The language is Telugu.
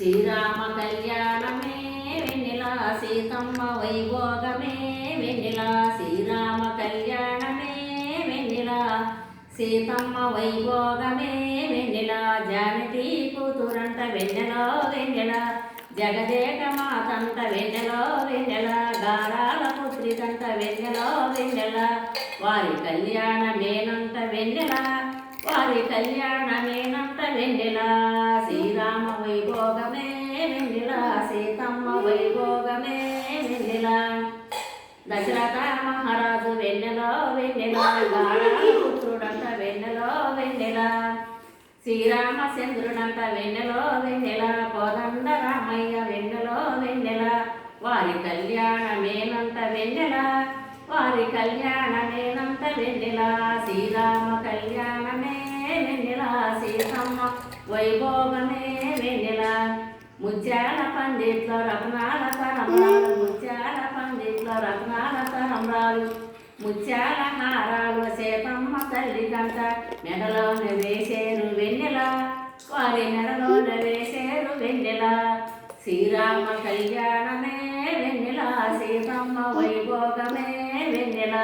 శ్రీరామ కళ్యాణమే వెన్నెలా సీతమ్మ వైభోగమే వెన్నెలా శ్రీరామ కళ్యాణమే వెన్నెలా సీతమ్మ వైభోగమే వెన్నెలా జానకి కూతురంట వెన్నెలో వెన్నెల జగదేక మాతంట వెన్నెలో వెన్నెల గారాల పుత్రికంట వెన్నెలో వెన్నెల వారి కళ్యాణమేనంట వెన్నెల వారి కళ్యాణమేనంట వెన్నెల శ్రీరామ వైభోగ సీతమ్మ వైభోగమే వెన్నెల. దశరథ మహారాజు వెన్నెలో వెన్నెల. పుత్రుడంట వెన్నెలో వెన్నెల. శ్రీరామచంద్రుడంట వెన్నెలో వెన్నెల. కోదండ రామయ్య వెన్నెలో వెన్నెల. వారి కళ్యాణమేనంత వెన్నెల. వారి కళ్యాణమేనంత వెన్నెల. శ్రీరామ కళ్యాణమే వెన్నెల. సీతమ్మ వైభోగమే ముత్యాల పందిట్లో రత్నాల తరంరాలు ముత్యాల పందిట్లో రత్నాల తరంరాలు ముత్యాల హారాలు సీతమ్మ తల్లి కంట మెడలోన వేసేరు వెన్నెల. వారి మెడలోన వేసేరు వెన్నెల. శ్రీరామ కళ్యాణమే వెన్నెల. సీతమ్మ వైభోగమే వెన్నెల.